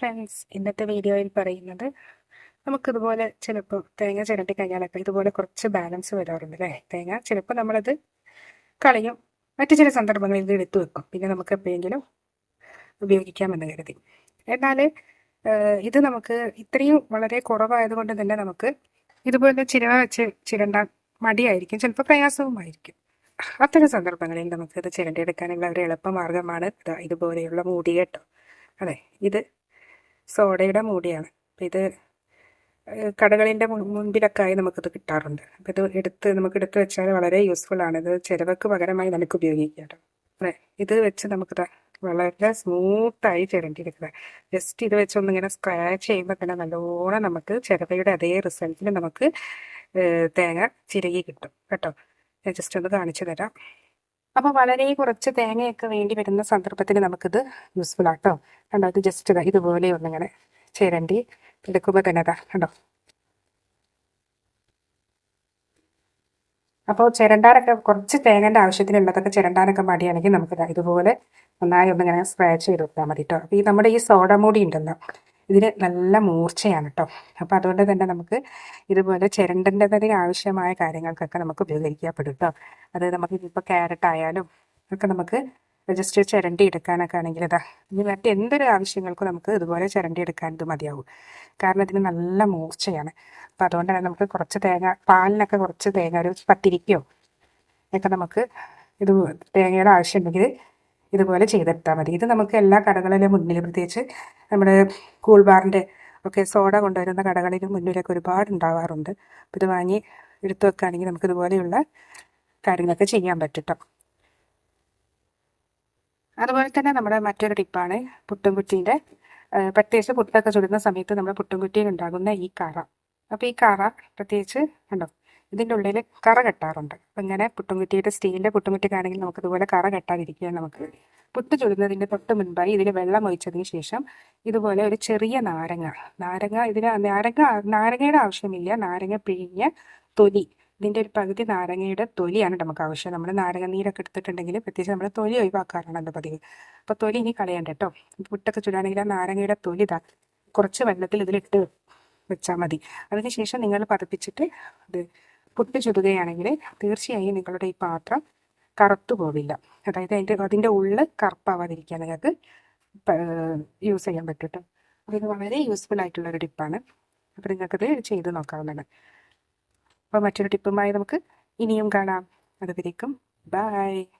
Friends ഇന്നത്തെ വീഡിയോയിൽ പറയുന്നത് നമുക്കിതുപോലെ ചിലപ്പോൾ തേങ്ങ ചിരണ്ടി കഴിഞ്ഞാലൊക്കെ ഇതുപോലെ കുറച്ച് ബാലൻസ് വരാറുണ്ട് അല്ലേ തേങ്ങ ചിലപ്പോൾ നമ്മളത് കളയും. മറ്റു ചില സന്ദർഭങ്ങളിൽ ഇത് എടുത്തു വെക്കും. പിന്നെ നമുക്ക് എപ്പോഴെങ്കിലും ഉപയോഗിക്കാമെന്ന് കരുതി. എന്നാൽ ഇത് നമുക്ക് ഇത്രയും വളരെ കുറവായതുകൊണ്ട് തന്നെ നമുക്ക് ഇതുപോലെ ചിരവ വെച്ച് ചിരണ്ട മടിയായിരിക്കും. ചിലപ്പോൾ പ്രയാസവുമായിരിക്കും. അത്തരം സന്ദർഭങ്ങളിൽ നമുക്ക് ഇത് ചിരണ്ടിയെടുക്കാനുള്ള ഒരു എളുപ്പമാർഗമാണ് ഇതുപോലെയുള്ള മൂടി കേട്ടോ അതെ ഇത് സോഡയുടെ മൂടിയാണ്. അപ്പം ഇത് കടകളിന്റെ മുൻപിലൊക്കെ ആയി നമുക്കിത് കിട്ടാറുണ്ട്. അപ്പം ഇത് എടുത്ത് നമുക്ക് എടുത്ത് വെച്ചാൽ വളരെ യൂസ്ഫുൾ ആണ്. ഇത് ചിലവക്ക് പകരമായി നമുക്ക് ഉപയോഗിക്കാം അതെ ഇത് വെച്ച് നമുക്ക് വളരെ സ്മൂത്തായി ചിരണ്ടിയെടുക്കുക. ജസ്റ്റ് ഇത് വെച്ച് ഒന്നിങ്ങനെ സ്ക്രാച്ച് ചെയ്യുമ്പോൾ തന്നെ നല്ലോണം നമുക്ക് ചിരവയുടെ അതേ റിസൾട്ടിൽ നമുക്ക് തേങ്ങ ചിരകി കിട്ടും. കേട്ടോ? ഞാൻ ജസ്റ്റ് ഒന്ന് കാണിച്ചു തരാം. അപ്പോൾ വളരെ കുറച്ച് തേങ്ങയൊക്കെ വേണ്ടി വരുന്ന സന്ദർഭത്തിൽ നമുക്കിത് യൂസ്ഫുൾ ആട്ടോ. കണ്ടോ ഇത് ജസ്റ്റ് ഇതുപോലെ ഒന്നിങ്ങനെ ചേരണ്ടി എടുക്കുമ്പോൾ തന്നെ അതാ കണ്ടോ. അപ്പോൾ ചിരണ്ടാനൊക്കെ കുറച്ച് തേങ്ങന്റെ ആവശ്യത്തിനുള്ളതൊക്കെ ചിരണ്ടാനൊക്കെ മടിയാണെങ്കിൽ നമുക്ക് ഇതുപോലെ നന്നായി ഒന്നിങ്ങനെ സ്ക്രാച്ച് ചെയ്ത് കൊടുത്താൽ മതി കേട്ടോ അപ്പോൾ ഈ നമ്മുടെ ഈ സോഡ മൂടി ഉണ്ടല്ലോ ഇതിന് നല്ല മൂർച്ചയാണ് കേട്ടോ അപ്പോൾ അതുകൊണ്ട് തന്നെ നമുക്ക് ഇതുപോലെ ചിരണ്ടേണ്ടതിന് ആവശ്യമായ കാര്യങ്ങൾക്കൊക്കെ നമുക്ക് ഉപയോഗിക്കപ്പെടും കേട്ടോ അത് നമുക്ക് ഇപ്പോൾ ക്യാരറ്റ് ആയാലും ഒക്കെ നമുക്ക് ജസ്റ്റ് ചിരണ്ടി എടുക്കാനൊക്കെ ആണെങ്കിൽ ഇതാ ഇനി മറ്റ് എന്തൊരു ആവശ്യങ്ങൾക്കും നമുക്ക് ഇതുപോലെ ചിരണ്ടി എടുക്കാൻ ഇത് മതിയാവും. കാരണം ഇതിന് നല്ല മൂർച്ചയാണ്. അപ്പോൾ അതുകൊണ്ട് തന്നെ നമുക്ക് കുറച്ച് തേങ്ങ പാലിനൊക്കെ കുറച്ച് തേങ്ങ ഒരു പത്തിരിക്കോ ഒക്കെ നമുക്ക് ഇത് തേങ്ങയുടെ ആവശ്യമുണ്ടെങ്കിൽ ഇതുപോലെ ചെയ്തെടുത്താൽ മതി. ഇത് നമുക്ക് എല്ലാ കടകളിലും മുന്നിൽ പ്രത്യേകിച്ച് നമ്മുടെ കൂൾ ബാറിന്റെ ഒക്കെ സോഡ കൊണ്ടുവരുന്ന കടകളിലും മുന്നിലൊക്കെ ഒരുപാട് ഉണ്ടാവാറുണ്ട്. അപ്പോൾ ഇത് വാങ്ങി എടുത്തു വെക്കുകയാണെങ്കിൽ നമുക്ക് ഇതുപോലെയുള്ള കാര്യങ്ങളൊക്കെ ചെയ്യാൻ പറ്റും അതുപോലെ തന്നെ നമ്മുടെ മറ്റൊരു ടിപ്പാണ് പുട്ടുംകുറ്റീന്റെ പ്രത്യേകിച്ച് പുട്ടൊക്കെ ചുടുന്ന സമയത്ത് നമ്മുടെ പുട്ടുംകുറ്റിയിൽ ഉണ്ടാകുന്ന ഈ കാറ. അപ്പോൾ ഈ കാറ പ്രത്യേകിച്ച് കണ്ടോ? ഇതിന്റെ ഉള്ളിൽ കറ കെട്ടാറുണ്ട്. അപ്പം ഇങ്ങനെ പുട്ടുംകുറ്റിയുടെ സ്റ്റീലിന്റെ പുട്ടുമുറ്റിക്കാണെങ്കിൽ നമുക്ക് ഇതുപോലെ കറ കെട്ടാതിരിക്കുകയാണ് നമുക്ക്. പുട്ട് ചുടുന്നതിന്റെ തൊട്ട് മുൻപായി ഇതിൽ വെള്ളം ഒഴിച്ചതിന് ശേഷം ഇതുപോലെ ഒരു ചെറിയ നാരങ്ങ. നാരങ്ങ ഇതിന് നാരങ്ങ നാരങ്ങയുടെ ആവശ്യമില്ല. നാരങ്ങ പിഴിഞ്ഞ തൊലി. ഇതിന്റെ ഒരു പകുതി നാരങ്ങയുടെ തൊലിയാണ് നമുക്ക് ആവശ്യം. നമ്മൾ നാരങ്ങ നീരൊക്കെ എടുത്തിട്ടുണ്ടെങ്കിൽ പ്രത്യേകിച്ച് നമ്മൾ തൊലി ഒഴിവാക്കാറാണല്ലോ പതിവ്. അപ്പോൾ തൊലി ഇനി കളയണ്ട കേട്ടോ. പുട്ടൊക്കെ ചുടാണെങ്കിൽ ആ നാരങ്ങയുടെ തൊലി ഇതാ. കുറച്ച് വെള്ളത്തിൽ ഇതിലിട്ട് വെച്ചാൽ മതി. അതിനുശേഷം നിങ്ങൾ പതിപ്പിച്ചിട്ട് ഇത് പുട്ട് ചുടുകയാണെങ്കിൽ തീർച്ചയായും നിങ്ങളുടെ ഈ പാത്രം കറുത്തു പോവില്ല. അതായത് അതിന്റെ അതിന്റെ ഉള്ളിൽ കറുപ്പാവാതിരിക്കാൻ നിങ്ങൾക്ക് യൂസ് ചെയ്യാൻ പറ്റും അപ്പോൾ ഇത് വളരെ യൂസ്ഫുൾ ആയിട്ടുള്ള ഒരു ടിപ്പാണ്. അപ്പോൾ നിങ്ങൾക്കത് ചെയ്ത് നോക്കാവുന്നതാണ്. അപ്പോൾ മറ്റൊരു ടിപ്പുമായി നമുക്ക് ഇനിയും കാണാം. അതുവരേക്കും ബൈ.